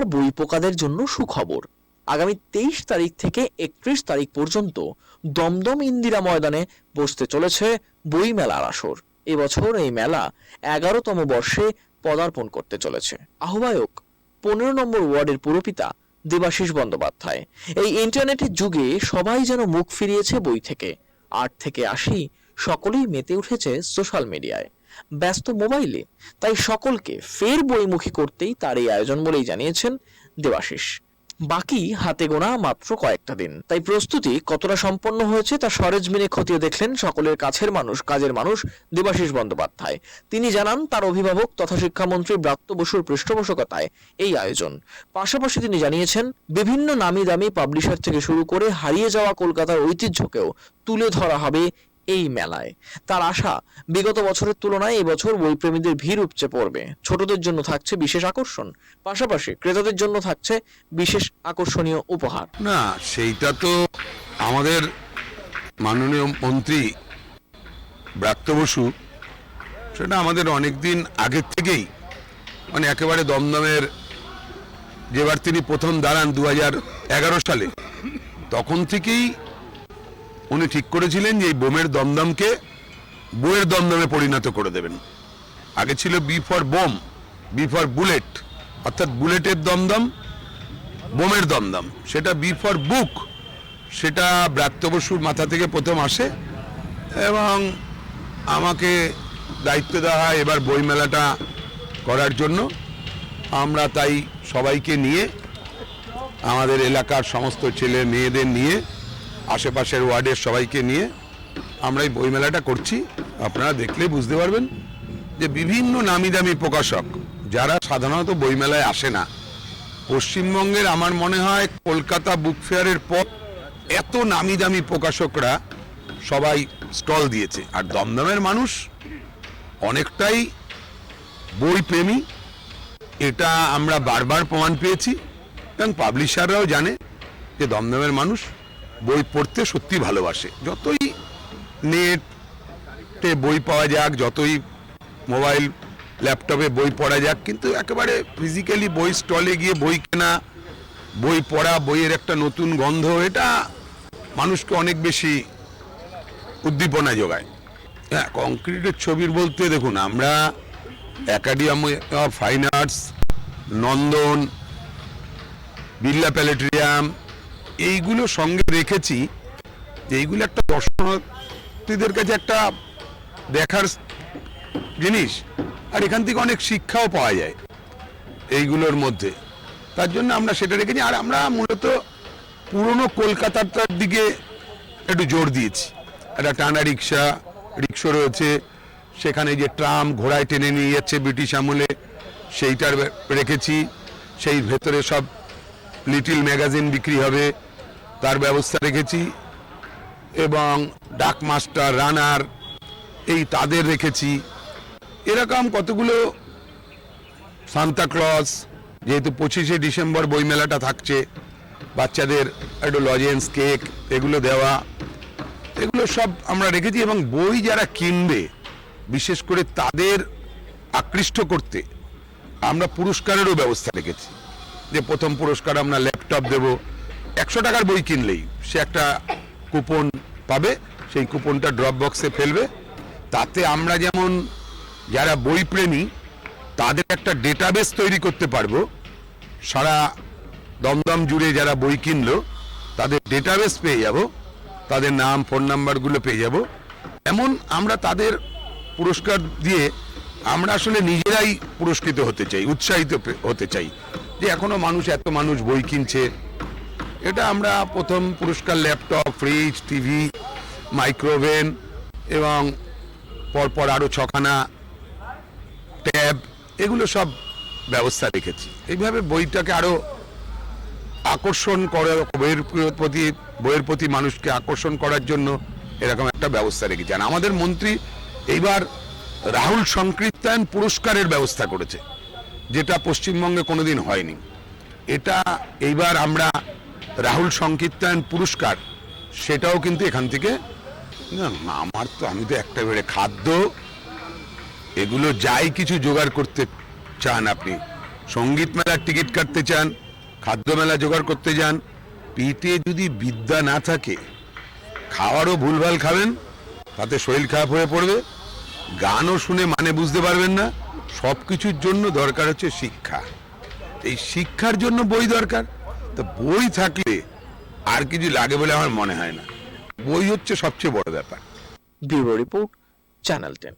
এলাকার বই পোকাদের জন্য সুখবর। আগামী তেইশ তারিখ থেকে একত্রিশ তারিখ পর্যন্ত দমদম ইন্দিরা ময়দানে বসতে চলেছে বই মেলার আসর। এবছর এই মেলা এগারোতম বর্ষে পদার্পণ করতে চলেছে। আহ্বায়ক, পনেরো নম্বর ওয়ার্ডের পুরপিতা দেবাশিস বন্দ্যোপাধ্যায়। এই ইন্টারনেটের যুগে সবাই যেন মুখ ফিরিয়েছে বই থেকে। আট থেকে আশি সকলেই মেতে উঠেছে সোশ্যাল মিডিয়ায় ব্যস্ত মোবাইলে। তাই সকলকে ফের বইমুখী করতেই তার এই আয়োজন বলেই জানিয়েছেন দেবাশিস। বাকি হাতে গোনা মাত্র কয়েকটা দিন। তাই প্রস্তুতি কতটা সম্পন্ন হয়েছে তা সরেজমিনে খতিয়ে দেখলেন সকলের কাছের মানুষ, কাজের মানুষ দেবাশিস বন্দ্যোপাধ্যায়। তিনি জানান, তার অভিভাবক তথা শিক্ষামন্ত্রী ব্রাত্য বসুর পৃষ্ঠপোষকতায় এই আয়োজন। পাশাপাশি তিনি জানিয়েছেন, বিভিন্ন নামি দামি পাবলিশার থেকে শুরু করে হারিয়ে যাওয়া কলকাতার ঐতিহ্যকেও তুলে ধরা হবে এই মেলায়। তার আশা, বিগত বছরের তুলনায় এবছর বইপ্রেমীদের ভিড় উপচে পড়বে। ছোটদের জন্য থাকছে বিশেষ আকর্ষণ। পাশাপাশি ক্রেতাদের জন্য থাকছে বিশেষ আকর্ষণীয় উপহার। না, সেইটা তো আমাদের মাননীয় মন্ত্রী ব্রাত্য বসু, সেটা আমাদের অনেক দিন আগের থেকেই মানে একেবারে দমদমের, যেবার তিনি প্রথম দাঁড়ান দু সালে, তখন থেকেই উনি ঠিক করেছিলেন যে এই বোমের দমদমকে বইয়ের দমদমে পরিণত করে দেবেন। আগে ছিল B for bomb B for bullet অর্থাৎ বুলেটের দমদম, বোমের দমদম। সেটা বি ফর বুক সেটা ব্রাত্য বসুর মাথা থেকে প্রথম আসে এবং আমাকে দায়িত্ব দেওয়া হয় এবার বইমেলাটা করার জন্য। আমরা তাই সবাইকে নিয়ে, আমাদের এলাকার সমস্ত ছেলে মেয়েদের নিয়ে আশেপাশের ওয়ার্ডের সবাইকে নিয়ে আমরা এই বইমেলাটা করছি। আপনারা দেখলেই বুঝতে পারবেন যে বিভিন্ন নামি দামি প্রকাশক, যারা সাধারণত বইমেলায় আসে না, পশ্চিমবঙ্গের আমার মনে হয় কলকাতা বুক ফেয়ারের পর এত নামি দামি প্রকাশকরা সবাই স্টল দিয়েছে। আর দমদমের মানুষ অনেকটাই বই প্রেমী এটা আমরা বারবার প্রমাণ পেয়েছি এবং পাবলিশাররাও জানে যে দমদমের মানুষ বই পড়তে সত্যি ভালোবাসে। যতই নেটে বই পাওয়া যাক, যতই মোবাইল ল্যাপটপে বই পড়া যাক, কিন্তু একেবারে ফিজিক্যালি বই স্টলে গিয়ে বই কেনা, বই পড়া, বইয়ের একটা নতুন গন্ধ, এটা মানুষকে অনেক বেশি উদ্দীপনা যোগায়। হ্যাঁ কংক্রিটের ছবির বলতে দেখুন, আমরা Academy of Fine Arts Nandan Birla planetarium এইগুলো সঙ্গে রেখেছি যে এইগুলো একটা দর্শনার্থীদের কাছে একটা দেখার জিনিস। আর এখান থেকে অনেক শিক্ষাও পাওয়া যায় এইগুলোর মধ্যে। তার জন্য আমরা সেটা রেখেছি। আর আমরা মূলত পুরনো কলকাতাটার দিকে একটু জোর দিয়েছি। একটা টানা রিক্সা রিক্সা রয়েছে। সেখানে যে ট্রাম ঘোড়ায় টেনে নিয়ে যাচ্ছে ব্রিটিশ আমলে, সেইটার রেখেছি। সেই ভেতরে সব লিটিল ম্যাগাজিন বিক্রি হবে, তার ব্যবস্থা রেখেছি। এবং ডাক মাস্টার, রানার, এই তাদের রেখেছি। এরকম কতগুলো সান্তাক্লজ যেহেতু পঁচিশে ডিসেম্বর বইমেলাটা থাকছে, বাচ্চাদের একটু লজেন্স কেক এগুলো দেওয়া, এগুলো সব আমরা রেখেছি। এবং বই যারা কিনবে, বিশেষ করে তাদের আকৃষ্ট করতে, আমরা পুরস্কারেরও ব্যবস্থা রেখেছি। যে প্রথম পুরস্কার আমরা ল্যাপটপ দেব। একশো টাকার বই কিনলেই সে একটা কুপন পাবে, সেই কুপনটা ড্রপ বক্সে ফেলবে। তাতে আমরা যেমন যারা বই প্রেমী, তাদের একটা ডেটাবেস তৈরি করতে পারব। সারা দমদম জুড়ে যারা বই কিনলো, তাদের ডেটাবেস পেয়ে যাব, তাদের নাম ফোন নাম্বারগুলো পেয়ে যাব। এমন আমরা তাদের পুরস্কার দিয়ে আমরা আসলে নিজেরাই পুরস্কৃত হতে চাই, উৎসাহিত হতে চাই। যে এখনও মানুষ এত মানুষ বই কিনছে। এটা আমরা প্রথম পুরস্কার, ল্যাপটপ, ফ্রিজ, টিভি, মাইক্রোওভেন এবং পরপর আরও ছখানা ট্যাব, এগুলো সব ব্যবস্থা রেখেছি। এইভাবে বইটাকে আরও আকর্ষণ করার বইয়ের প্রতি বইয়ের প্রতি মানুষকে আকর্ষণ করার জন্য এরকম একটা ব্যবস্থা রেখেছি। আর আমাদের মন্ত্রী এইবার রাহুল সংকীর্তায়ন পুরস্কারের ব্যবস্থা করেছে। যেটা পশ্চিমবঙ্গে কোনোদিন হয়নি। এটা এইবার আমরা রাহুল সংকীর্তায়ন পুরস্কার, সেটাও কিন্তু এখান থেকে না, আমার তো, আমি তো একটা বেড়ে খাদ্য, এগুলো যাই কিছু জোগাড় করতে চান আপনি। সংগীত মেলার টিকিট কাটতে চান, খাদ্য মেলা জোগাড় করতে যান, পেটে যদি বিদ্যা না থাকে, খাওয়ারও ভুলভাল খাবেন, তাতে শরীর খারাপ হয়ে পড়বে, গানও শুনে মানে বুঝতে পারবেন না। সব কিছুর জন্য দরকার হচ্ছে শিক্ষা। এই শিক্ষার জন্য বই দরকার। তো বই থাকলে আর কিছু লাগে বলে আমার মনে হয় না। বই হচ্ছে সবচেয়ে বড় ব্যাপার। Bureau report, channel ten.